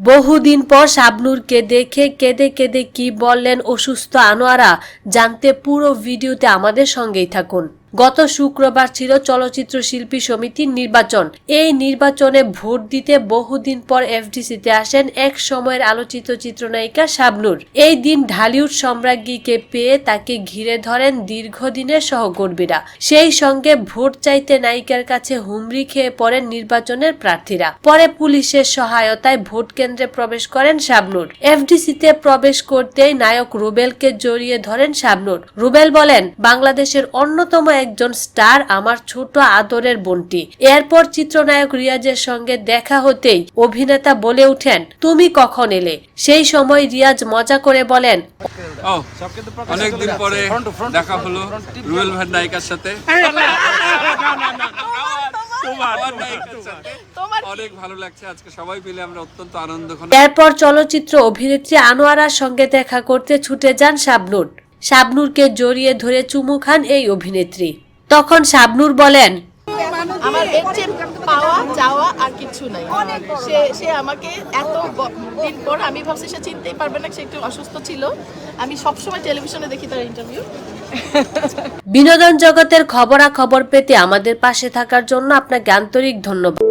বহুদিন পর শাবনুরকে দেখে কেঁদে কেঁদে কি বললেন অসুস্থ আনোয়ারা, জানতে পুরো ভিডিওতে আমাদের সঙ্গেই থাকুন। গত শুক্রবার ছিল চলচ্চিত্র শিল্পী সমিতির নির্বাচন। এই নির্বাচনে ভোট দিতে বহুদিন পর এফডিসিতে আসেন এক সময়ের আলোচিত চিত্রনায়িকা শাবনুর। এই দিন ঢালিউড সম্রাজ্ঞীকে পেয়ে তাকে ঘিরে ধরেন দীর্ঘদিনের সহকর্মীরা। সেই সঙ্গে ভোট চাইতে নায়িকার কাছে হুমড়ি খেয়ে পড়েন নির্বাচনের প্রার্থীরা। পরে পুলিশের সহায়তায় ভোট কেন্দ্রে প্রবেশ করেন শাবনুর। এফডিসিতে প্রবেশ করতেই নায়ক রুবেলকে জড়িয়ে ধরেন শাবনুর। রুবেল বলেন, বাংলাদেশের অন্যতম একজন স্টার আমার ছোট আদরের বোনটি। এরপর চিত্রনায়ক রিয়াজের সঙ্গে দেখা হতেই অভিনেতা বলে ওঠেন তুমি কখন এলে? সেই সময় রিয়াজ মজা করে বলেন অনেকদিন পরে দেখা হলো রুয়েল নায়িকার সাথে। এরপর চলচ্চিত্র অভিনেত্রী আনোয়ারার সঙ্গে দেখা করতে ছুটে যান শাবনুর। শাবনুরকে জড়িয়ে ধরে চুমু খান এই অভিনেত্রী। তখন শাবনুর বলেন আমার এর চেয়ে পাওয়া যাওয়া আর কিছু নাই। সে সে আমাকে এত দিন পর আমি ভাবছি সে চিনতেই পারবে না সে একটু অসুস্থ ছিল। আমি সবসময় টেলিভিশনে দেখি তার ইন্টারভিউ বিনোদন জগতের খবরাখবর পেতে আমাদের পাশে থাকার জন্য আপনাকে আন্তরিক ধন্যবাদ।